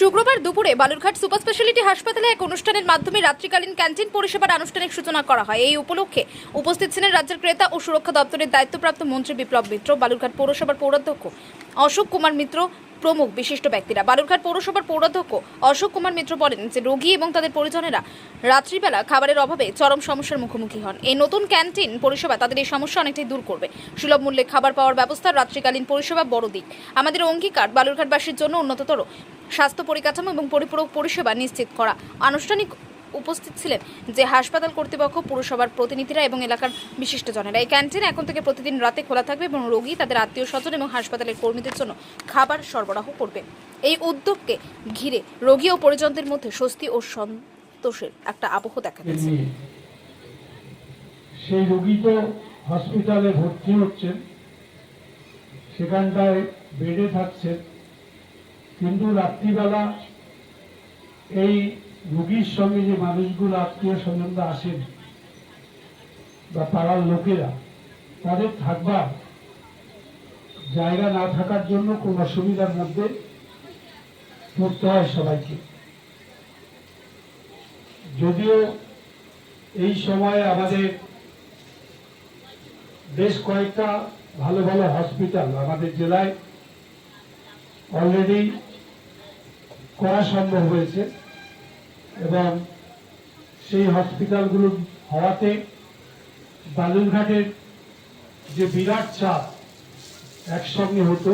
শুক্রবার দুপুরে Balurghat super speciality হাসপাতালে এক অনুষ্ঠানের মাধ্যমে রাত্রিকালীন ক্যান্টিন পরিষেবার আনুষ্ঠানিক সূচনা করা হয়। এই উপলক্ষে উপস্থিত ছিলেন রাজ্যের ক্রেতা ও সুরক্ষা দপ্তরের দায়িত্বপ্রাপ্ত মন্ত্রী বিপ্লব মিত্র, বালুরঘাট পৌরসভার পৌরাধ্যক্ষ অশোক কুমার মিত্র প্রমুখ বিশিষ্ট ব্যক্তিরা। বালুরঘাট পৌরসভার পৌরাধ্যক্ষ অশোক কুমার মিত্র বলেন যে, রোগী এবং তাদের পরিজনেরা রাত্রিবেলা খাবারের অভাবে চরম সমস্যার মুখোমুখি হন। এই নতুন ক্যান্টিন পরিষেবা তাদের এই সমস্যা অনেকটাই দূর করবে। সুলভ মূল্যে খাবার পাওয়ার ব্যবস্থা রাত্রিকালীন পরিষেবা বড় দিক। আমাদের অঙ্গীকার বালুরঘাটবাসীর জন্য উন্নততর স্বাস্থ্য পরিকাঠামো এবং পরিপূরক পরিষেবা নিশ্চিত করা। আনুষ্ঠানিক উপস্থিত ছিলেন যে হাসপাতাল কর্তৃপক্ষ পুরসভার প্রতিনিধিরা এবং এলাকার বিশিষ্টজনেরা। এই ক্যান্টিন এখন থেকে প্রতিদিন রাতে খোলা থাকবে এবং রোগী তাদের আত্মীয় স্বজন এবং হাসপাতালের কর্মীদের জন্য খাবার সরবরাহ করবে। এই উদ্যোগকে ঘিরে রোগী ও পরিজনদের মধ্যে স্বস্তি ও সন্তোষের একটা আবহ দেখা দিয়েছে সেই রোগী তো হসপিটালে ভর্তি হচ্ছেন সেখানটায় বেডে থাকছেন। কিন্তু রাত্রিবেলা এই রোগীর সঙ্গে যে মানুষগুলো আত্মীয় স্বজনরা আসেন বা পাড়ার লোকেরা, তাদের থাকবার জায়গা না থাকার জন্য কোন অসুবিধার মধ্যে পড়তে হয় সবাইকে। যদিও এই সময়ে আমাদের বেশ কয়েকটা ভালো ভালো হসপিটাল আমাদের জেলায় অলরেডি করা সম্ভব হয়েছে এবং সেই হসপিটালগুলো হওয়াতে বালুরঘাটের যে বিরাট চাপ একসঙ্গে হতো